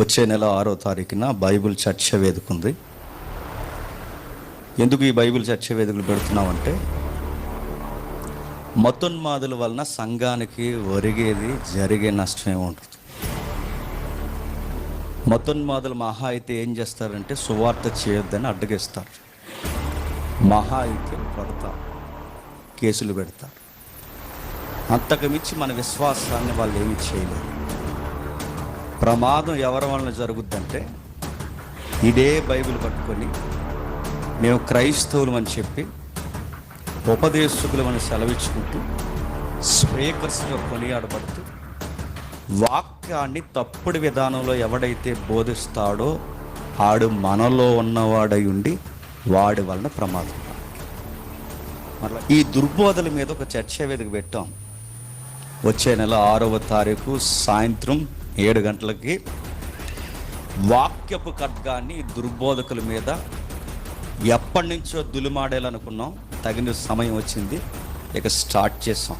వచ్చే నెల ఆరో తారీఖున బైబిల్ చర్చ వేదిక ఉంది. ఎందుకు ఈ బైబిల్ చర్చ వేదికలు పెడుతున్నామంటే మతోన్మాదుల వలన సంఘానికి ఒరిగేది జరిగే నష్టమే ఉంటుంది. మతోన్మాదులు మహా అయితే ఏం చేస్తారంటే సువార్త చేయొద్దని అడ్డగిస్తారు. మహా అయితే కొడతారు కేసులు పెడతారు. అంతకుమించి మన విశ్వాసాన్ని వాళ్ళు ఏమి చేయలేరు. ప్రమాదం ఎవరి వలన జరుగుద్దంటే ఇదే బైబిల్ పట్టుకొని మేము క్రైస్తవులు అని చెప్పి ఉపదేశకులు మనం సెలవిచ్చుకుంటూ స్పీకర్స్గా కొనియాడబడుతూ వాక్యాన్ని తప్పుడు విధానంలో ఎవడైతే బోధిస్తాడో ఆడు మనలో ఉన్నవాడై ఉండి వాడి వలన ప్రమాదం మరలా ఈ దుర్బోధల మీద ఒక చర్చ వేదిక పెట్టాం. వచ్చే నెల ఆరవ తారీఖు సాయంత్రం ఏడు గంటలకి వాక్యపు ఖడ్గాన్ని దుర్బోధకుల మీద ఎప్పటి నుంచో దులిమాడేయాలనుకున్నాం తగిన సమయం వచ్చింది. ఇక స్టార్ట్ చేసాం.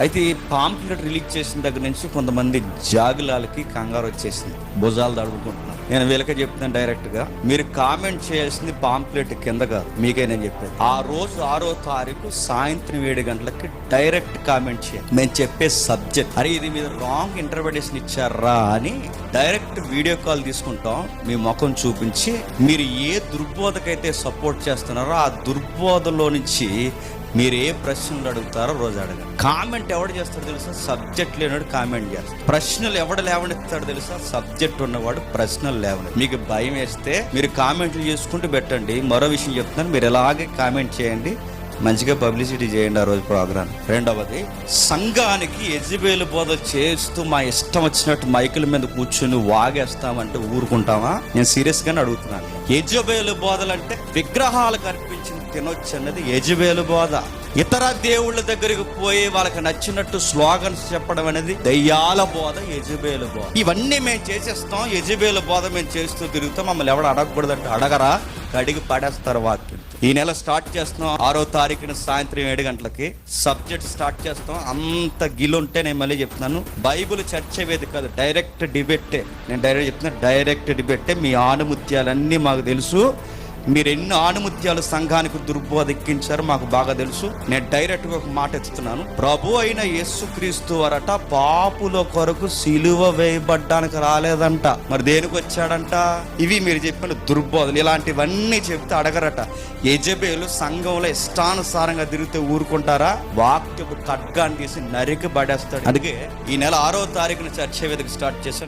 అయితే ఈ పాంప్లెట్ రిలీజ్ చేసిన దగ్గర నుంచి కొంతమంది జాగులాలకి కంగారు వచ్చేసింది. భుజాలు తడుపుకుంటున్నారు. నేను వీళ్ళకే చెప్తున్నాను డైరెక్ట్గా మీరు కామెంట్ చేయాల్సింది పాంప్లెట్ కింద కాదు. మీకే నేను చెప్పేది. ఆ రోజు ఆరో తారీఖు సాయంత్రం ఏడు గంటలకి డైరెక్ట్ కామెంట్ చేయాలి. మేము చెప్పే సబ్జెక్ట్. అరే ఇది మీరు రాంగ్ ఇంటర్ప్రిటేషన్ ఇచ్చారా అని డైరెక్ట్ వీడియో కాల్ తీసుకుంటాం. మీ ముఖం చూపించి మీరు ఏ దుర్బోధకైతే సపోర్ట్ చేస్తున్నారో ఆ దుర్బోధలో నుంచి మీరు ఏ ప్రశ్నలు అడుగుతారో రోజు అడగండి. కామెంట్ ఎవడు చేస్తాడు తెలుసా? సబ్జెక్ట్ లేనివాడు కామెంట్ చేస్తాడు. ప్రశ్నలు ఎవడు లేవనెత్తాడో తెలుసా? సబ్జెక్ట్ ఉన్నవాడు ప్రశ్నలు లేవని మీకు భయం వేస్తే మీరు కామెంట్లు చేసుకుంటూ పెట్టండి. మరో విషయం చెప్తున్నాను. మీరు ఎలాగే కామెంట్ చేయండి. మంచిగా పబ్లిసిటీ చేయండి ఆ రోజు ప్రోగ్రామ్ రెండవది సంఘానికి ఎజ్బేలు బోధ చేస్తూ మా ఇష్టం వచ్చినట్టు మైకుల మీద కూర్చొని వాగేస్తామంటే ఊరుకుంటామా? నేను సీరియస్గానే అడుగుతున్నాను. యజబేలు బోధలంటే విగ్రహాలు విగ్రహాలకు తినొచ్చన్నది తినొచ్చు అన్నది యజబేలు బోధ. ఇతర దేవుళ్ళ దగ్గరికి పోయి వాళ్ళకి నచ్చినట్టు స్లోగన్స్ చెప్పడం అనేది దయ్యాల బోధ యజుబేలు బోధ. ఇవన్నీ మేము చేసేస్తాం యజుబేలు బోధ మేము చేస్తూ తిరుగుతాం. మమ్మల్ని ఎవడ అడగకూడదంటే అడగరా కడిగి పడేస్తారు వాక్యం. ఈ నెల స్టార్ట్ చేస్తున్నాం ఆరో తారీఖున సాయంత్రం ఏడు గంటలకి. సబ్జెక్ట్ స్టార్ట్ చేస్తాం. అంత గిలుంటే నేను మళ్ళీ చెప్తున్నాను బైబిల్ చర్చ వేది కాదు డైరెక్ట్ డిబేటే. నేను డైరెక్ట్ చెప్తున్నా డైరెక్ట్ డిబేటే. మీ ఆనుముత్యాలన్నీ మాకు తెలుసు. మీరు ఎన్ని ఆనుముత్యాలు సంఘానికి దుర్బోధెక్కించారో మాకు బాగా తెలుసు. నేను డైరెక్ట్గా ఒక మాట ఎత్తుతున్నాను ప్రభు అయిన యేసుక్రీస్తు వరట పాపుల కొరకు సిలువ వేయబడ్డానికి రాలేదంట. మరి దేనికి వచ్చాడంట? ఇవి మీరు చెప్పిన దుర్బోధలు. ఇలాంటివన్నీ చెప్తే అడగరట. యజబేలు సంఘంలో ఇష్టానుసారంగా తిరిగితే ఊరుకుంటారా? వాక్యపు ఖడ్గాన్ని తీసి నరికి పడేస్తాడు. అందుకే ఈ నెల ఆరో తారీఖున చర్చ వేదిక స్టార్ట్ చేశాను.